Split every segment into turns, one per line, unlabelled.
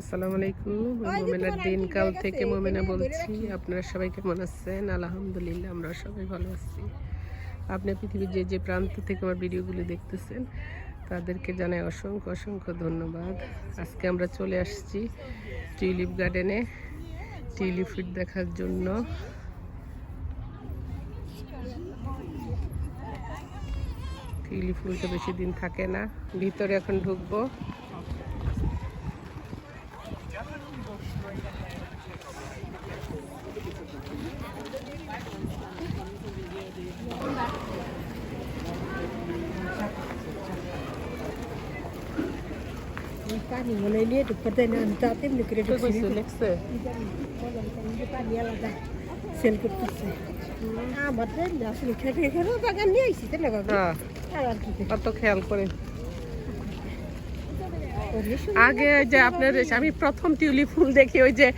আসসালামু আলাইকুম মোমেনার দিনকাল থেকে মোমেনা বলছি আপনারা সবাই কেমন আছেন? আলহামদুলিল্লাহ আমরা সবাই ভালো আছি। আপনি পৃথিবীর যে যে প্রান্ত থেকে আমার ভিডিওগুলো দেখতেছেন তাদেরকে জানাই অসংখ্য অসংখ্য ধন্যবাদ। আজকে আমরা চলে আসছি টিউলিপ গার্ডেনে টিউলিপ ফুড দেখার জন্য। টিউলিপ ফুল তো বেশি দিন থাকে না ভিতরে এখন ঢুকবো
পানি মনে নিয়ে ঢুকতে না আমি তাতে এমনি করে
তো
ঢুকছি
কইছে লেখছে
পানি আলাদা সেল করতেছে আমার তো আসলে খেটে খেটে বাগান নিয়ে আইসি তাই না বাবা
হ্যাঁ
আর আর কি
অত খেয়াল করে আগে ওই যে আপনার আমি প্রথম টিউলিপ ফুল দেখি ওই যে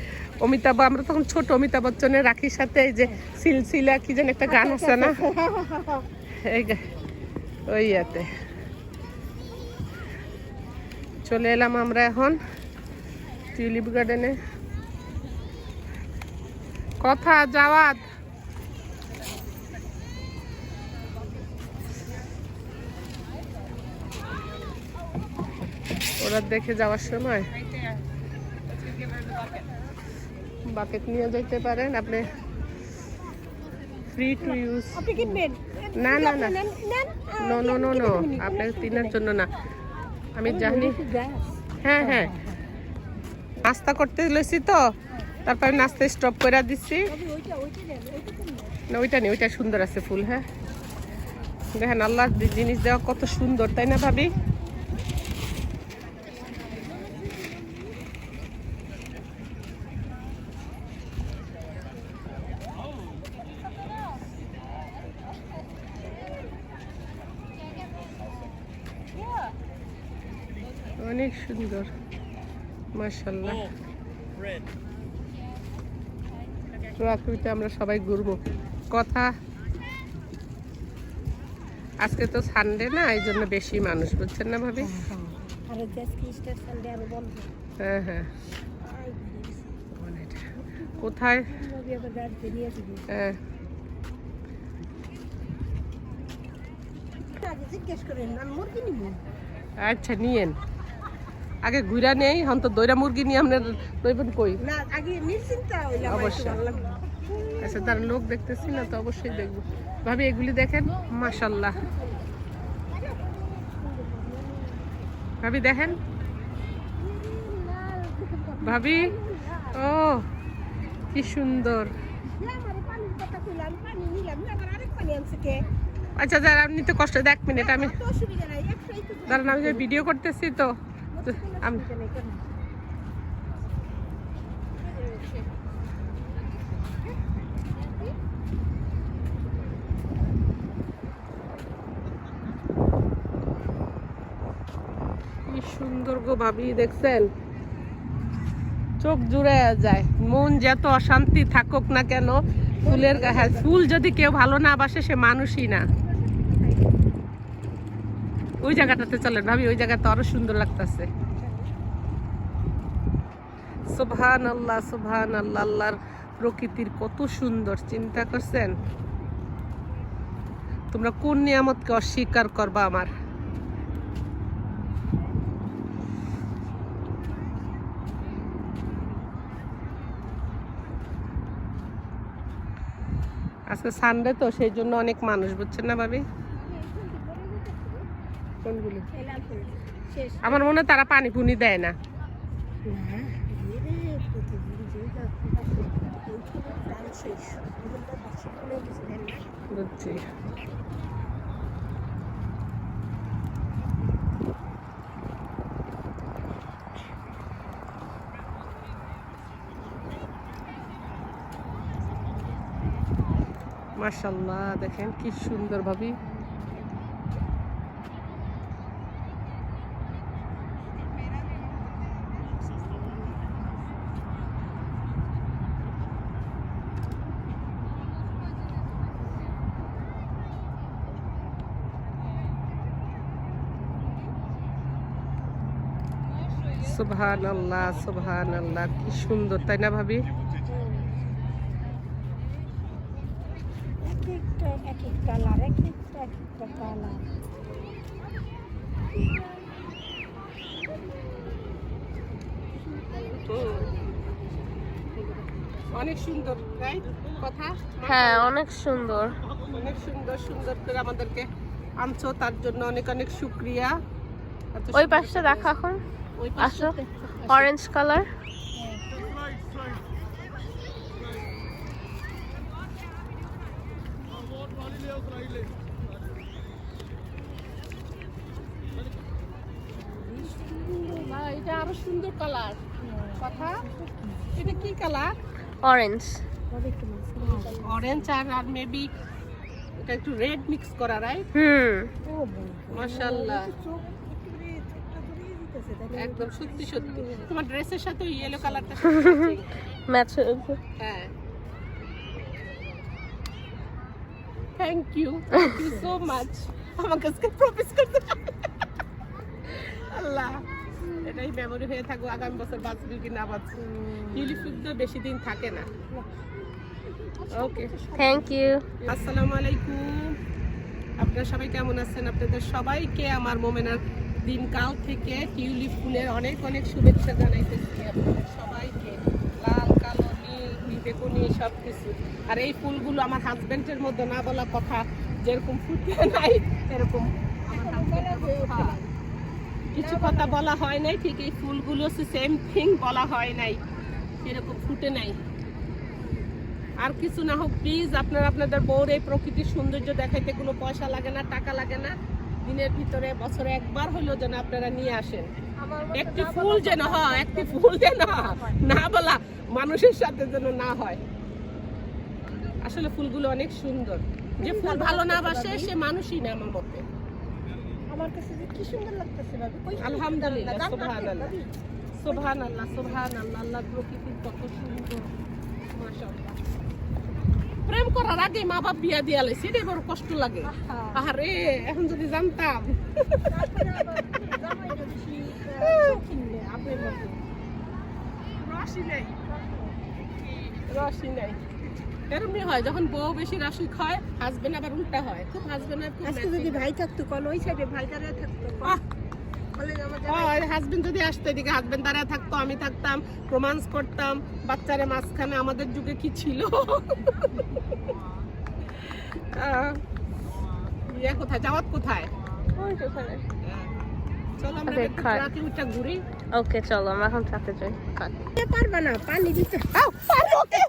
অমিতাভ আমরা তখন ছোট অমিতাভ বচ্চনের রাখির সাথে এই যে সিলসিলা কি যেন একটা গান আছে না ওই ইয়াতে চলে এলাম আমরা এখন টিউলিপ গার্ডেনে। কথা যাওয়াত ওরা দেখে যাওয়ার সময় বাকেট নিয়ে যেতে পারেন আপনি ফ্রি টু ইউজ না না না। নো নো নো নো আপনার তিনের জন্য না। আমি জানি। হ্যাঁ হ্যাঁ। নাস্তা করতে লইছি তো তারপরে নাস্তা স্টপ করে দিচ্ছি না ওইটা নেই ওইটা সুন্দর আছে ফুল হ্যাঁ। দেখেন আল্লাহ জিনিস দেওয়া কত সুন্দর তাই না ভাবি? অনেক সুন্দর মার্শাল্লাহ আমরা সবাই ঘুরবো। কথা আজকে তো সানডে না এই জন্য বেশি মানুষ বুঝছেন না ভাবি?
আরও বন্ধ।
হ্যাঁ হ্যাঁ। কোথায়? হ্যাঁ।
নিব।
আচ্ছা নিয়েন। আগে ঘুরা নেই হন তো দইরা মুরগি নিয়ে আপনার দইবেন কই?
না আগে নিশ্চিন্তা হইলাম
অবশ্যই। আচ্ছা তার লোক দেখতেছি না তো অবশ্যই দেখব। ভাবি এগুলি দেখেন? মাশাল্লাহ ভাবি দেখেন? ভাবি? ও কি সুন্দর। আচ্ছা যারা আপনি তো কষ্ট দেখ মিনিট আমি দাঁড়ান আমি যে ভিডিও করতেছি তো। সুন্দর গো ভাবি, দেখছেন? চোখ জুড়ে যায়। মন যত অশান্তি থাকুক না কেন, ফুলের গা- হ্যাঁ ফুল যদি কেউ ভালো না বাসে, সে মানুষই না। ওই জায়গাটাতে চলেন। ভাবি, ওই জায়গাতে আরও সুন্দর লাগতেছে। সুবহান আল্লাহ সুবহান আল্লাহ আল্লাহর প্রকৃতির কত সুন্দর, চিন্তা করছেন? তোমরা কোন নিয়ামতকে অস্বীকার করবা আমার? আজকে সানডে তো, সেই জন্য অনেক মানুষ, বুঝছেন না ভাবি? কোনগুলি আমার মনে তারা পানি পুনি দেয় না।
না রে প্রতিদিন যে প্রাণ
সুবহান আল্লাহ কি সুন্দর তাই না ভাবি? অনেক সুন্দর কথা?
হ্যাঁ অনেক সুন্দর।
অনেক সুন্দর সুন্দর করে আমাদেরকে আনছো তার জন্য অনেক অনেক শুক্রিয়া।
ওই পাশটা দেখো এখন। আসো অরেঞ্জ কালার
এটা আরও সুন্দর কালার কথা? এটা কি কালার
অরেঞ্জ
অরেঞ্জ আর আর মেবি এটা একটু রেড মিক্স করা রাইট
হুম।
মাশাআল্লাহ। একদম সত্যি সত্যি। তোমার ড্রেসের সাথে ওই ইয়েলো কালারটা
ম্যাচ
হ্যাঁ thank you thank you so much আমাকে আজকে করতে আল্লাহ। এটাই মেমোরি হয়ে থাকব আগামী বছর বাঁচবি কি না বাঁচবি। বেশি দিন থাকে না। ওকে
থ্যাংক ইউ
আসসালামু আলাইকুম। আপনারা সবাই কেমন আছেন? আপনাদের সবাইকে আমার মোমেনার দিনকাল থেকে টিউলিপ ফুলের অনেক অনেক শুভেচ্ছা জানাইতেছি আপনাদের সবাইকে। লাল কালো নীল বেগুনি সব কিছু আর এই ফুলগুলো আমার হাজব্যান্ডের মধ্যে না বলা কথা যেরকম ফুটে নাই এরকম। কিছু কথা বলা হয় নাই ঠিক এই ফুলগুলো সেম থিং বলা হয় নাই এরকম ফুটে নাই। আর কিছু না হোক প্লিজ আপনারা আপনাদের বউর এই প্রকৃতির সৌন্দর্য দেখাইতে কোনো পয়সা লাগে না টাকা লাগে না। দিনের ভিতরে বছরে একবার হলেও যেন আপনারা নিয়ে আসেন। একটি ফুল যেন হয় একটি ফুল যেন না বলা মানুষের সাথে যেন না হয়। আসলে ফুলগুলো অনেক সুন্দর। যে ফুল ভালো না বাসে সে মানুষই না আমার মতে।
আমার কাছে যে কি সুন্দর লাগতেছে ভাবি
আলহামদুলিল্লাহ, সুবহানাল্লাহ।
ভাবি?
সোভান আল্লাহ সোভান আল্লাহ আল্লাহ প্রকৃতির কত সুন্দর। প্রেম করার আগে মা বাপ বিয়া দিয়া লাইছে এটাই বড় কষ্ট লাগে। আরে এখন যদি জানতাম। রসই নাই। এরমই হয় যখন বউ বেশি রসই খায় হাজবেন্ড আবার উল্টা হয়। খুব হাজবেন্ড
আজকে যদি ভাই থাকতো কোন ওই সাইডে ভাই থাকতো
হাজবেন্ড যদি আসতো এদিকে হাজবেন্ড দাঁড়ায় থাকতো আমি থাকতাম রোমান্স করতাম বাচ্চারে মাঝখানে আমাদের যুগে কি ছিল? ইয়ে কোথায়? যাওয়াত কোথায়? চলো আমরা উঠে ঘুরি।
ওকে চলো আমরা এখন ট্রাকে যাই।
পারবে না পানি দিতে
পানি ওকে।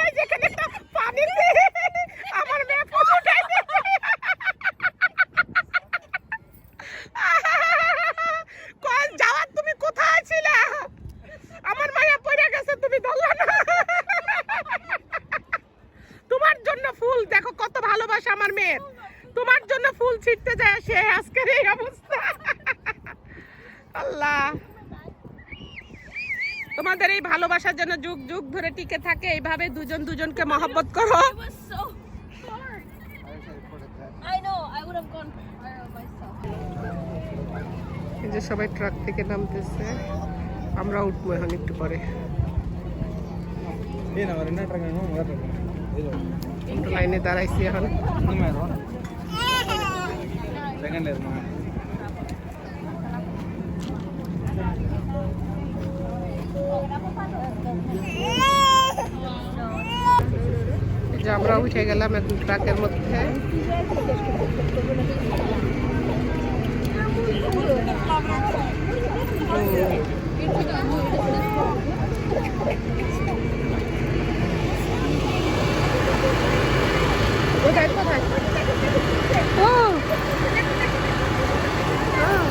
এই যেখানে একটা পানিতে আমার মেয়ে পচে গেছে। কই যাওয়ার তুমি কোথায় ছিলে আমার মায়া পড়ে গেছে তুমি ধরলা না তোমার জন্য ফুল দেখো কত ভালোবাসা আমার মেয়ের তোমার জন্য ফুল ছিটতে যায় সে আজকের এই অবস্থা আল্লাহ তোমাদের এই ভালোবাসার জন্য যুগ যুগ ধরে টিকে থাকে এইভাবে দুজন দুজনকে মহব্বত করো. এই যে সবাই ট্রাক থেকে নামতেছে আমরা উঠবো এখন একটু পরে। লাইনে দাঁড়াইছি এখন।
Número. Vénganle, hermano.
এই যে আমরা উঠে গেলাম এখন ট্রাকের মধ্যে কোথায় কোথায় ও আহ।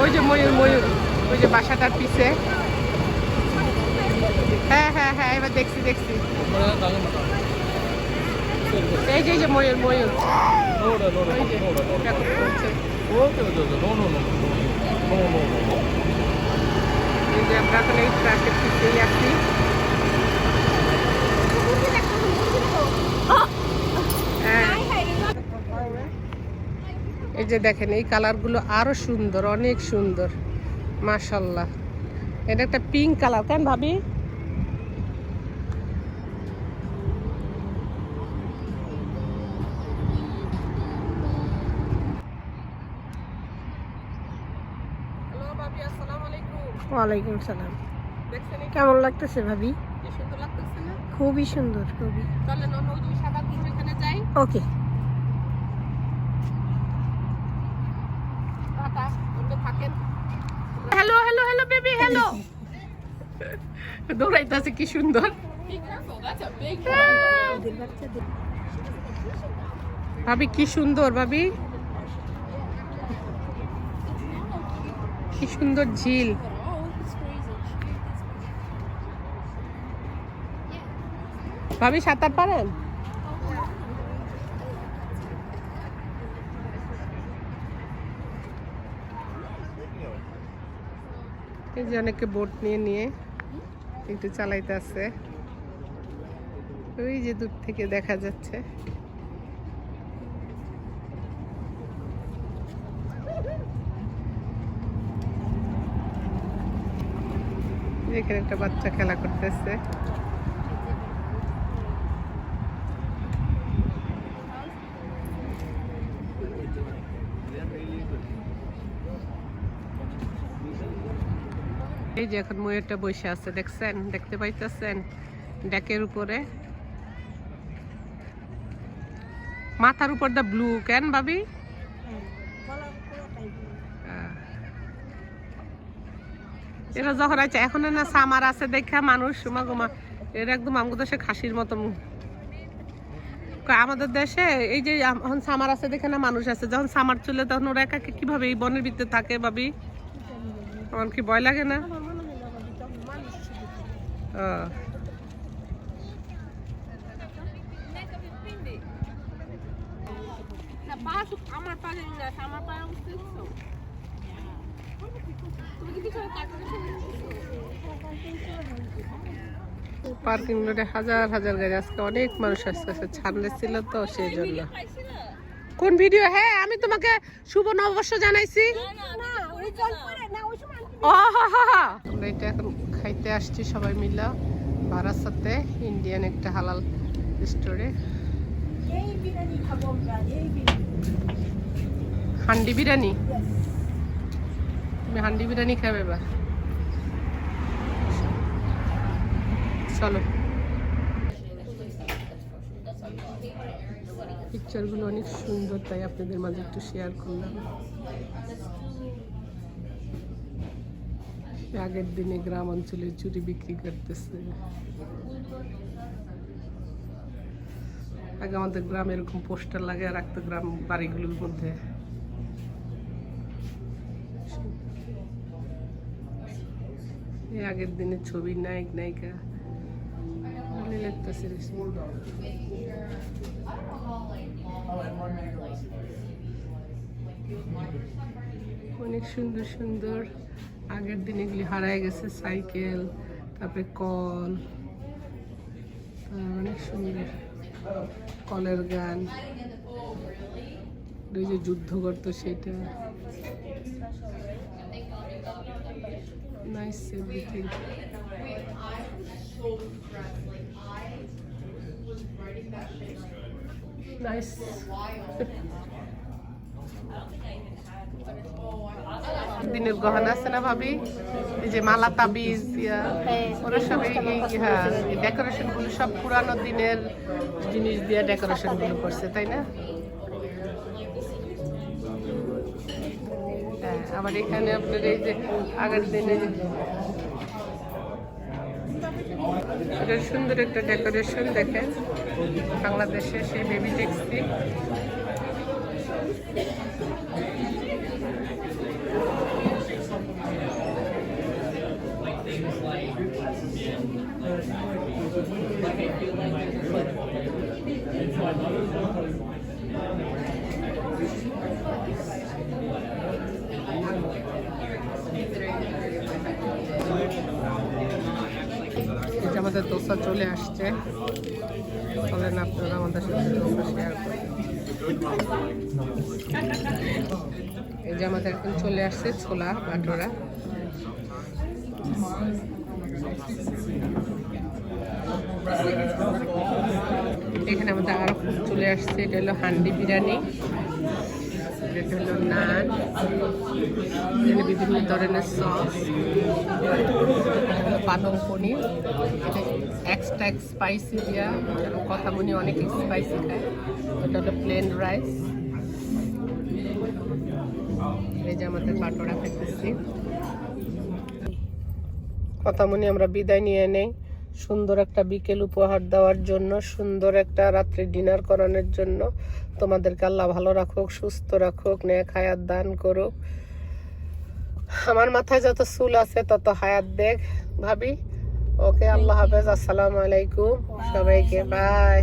ওই যে ময়ূর ময়ূর ওই যে বাসাটার পিছে হ্যাঁ হ্যাঁ হ্যাঁ এবার দেখছি দেখছি। এই যে যে ময়ূর ময়ূর. এই যে আমরা এখন এই যে দেখেন, এই কালারগুলো আরও সুন্দর, অনেক সুন্দর। মাশাল্লাহ। এটা একটা পিঙ্ক কালার কেন ভাবি?
ওয়ালাইকুম সালাম। কেমন লাগতেছে ভাবি?
কি সুন্দর লাগতেছে না?
খুবই সুন্দর খুবই। Okay.
Hello hello hello baby hello. দৌড়াইতেছে কি সুন্দর। ভাবি কি সুন্দর ভাবি। কি সুন্দর ঝিল। ভাবি সাঁতার পারেন? এই যে অনেকে বোট নিয়ে নিয়ে একটু চালাইতে আছে ওই যে দূর থেকে দেখা যাচ্ছে। এখানে একটা বাচ্চা খেলা করতেছে। এই যে এখন ময়ূরটা বসে আছে, দেখছেন? দেখতে পাইতেছেন? ডেকের উপরে। মাথার উপর দা ব্লু কেন ভাবি? এরা যখন আছে, এখন না সামার আছে দেখা মানুষ মাগুমা এর একদম আমাদের দেশে খাসির মতো আমাদের দেশে এই যে এখন সামার আছে দেখে না মানুষ আছে। যখন সামার চলে তখন ওরা একা কীভাবে এই বনের ভিতরে থাকে ভাবি? আমার কি ভয় লাগে না?
না
পার্কিং লটে হাজার হাজার গাড়ি। আজকে অনেক মানুষ আসছে ছাড়লে ছিল তো, সেই জন্য। কোন ভিডিও হ্যাঁ আমি তোমাকে শুভ নববর্ষ জানাইছি। হা। আমরা এটা এখন খাইতে আসছি সবাই মিলা ভাড়ার সাথে ইন্ডিয়ান একটা হালাল স্টোরে হান্ডি বিরিয়ানি? তুমি হান্ডি বিরিয়ানি খাবে এবার। চলো। পিকচারগুলো অনেক সুন্দর তাই আপনাদের মাঝে একটু শেয়ার করলাম। আগের দিনে গ্রাম অঞ্চলে চুরি বিক্রি করতেছে। আগে আমাদের গ্রামে এরকম পোস্টার লাগিয়ে রাখতো গ্রাম বাড়িগুলোর মধ্যে। আগের দিনের ছবি নায়ক, নায়িকা। অনেক সুন্দর সুন্দর আগের দিন এগুলি হারায় গেছে, সাইকেল, তারপরে কল অনেক সুন্দর। কলের গান। যে যুদ্ধ করতো সেটা। নাইস নাইস দিনের গহনা আছে না ভাবি? এই যে মালা তাবিজ ইয়া, ওরা সব হ্যাঁ ডেকোরেশনগুলো সব পুরানো দিনের জিনিস দিয়ে ডেকোরেশনগুলো করছে তাই না? হ্যাঁ আবার এখানে আপনার এই যে আগের দিনে এটা সুন্দর একটা ডেকোরেশন দেখেন বাংলাদেশে সেই বেবি ট্যাক্সি এই যে আমাদের দোসা চলে আসছে। চলেন আপনারা আমাদের সাথে দোসা শেয়ার করেন এই যে আমাদের এখন চলে আসছে ছোলা বাটোরা এখানে আমাদের আরও চলে আসছে, এটা হলো হান্ডি বিরিয়ানি। এটা হলো নান। এখানে বিভিন্ন ধরনের সস পালং পনির। এটা এক্সট্রা স্পাইসি দিয়া। কথা বলি অনেক স্পাইসি খায়। এটা হলো প্লেন রাইস এই যে আমাদের পাটোরা খাইতেছি। কথা মনে আমরা বিদায় নিয়ে নেই। সুন্দর একটা বিকেল উপহার দেওয়ার জন্য সুন্দর একটা রাত্রি ডিনার করানোর জন্য। তোমাদেরকে আল্লাহ ভালো রাখুক সুস্থ রাখুক ন্যাক হায়াত দান করুক। আমার মাথায় যত চুল আছে তত হায়াত দেখ ভাবি। ওকে আল্লাহ হাফেজ আসসালামু আলাইকুম। সবাইকে বাই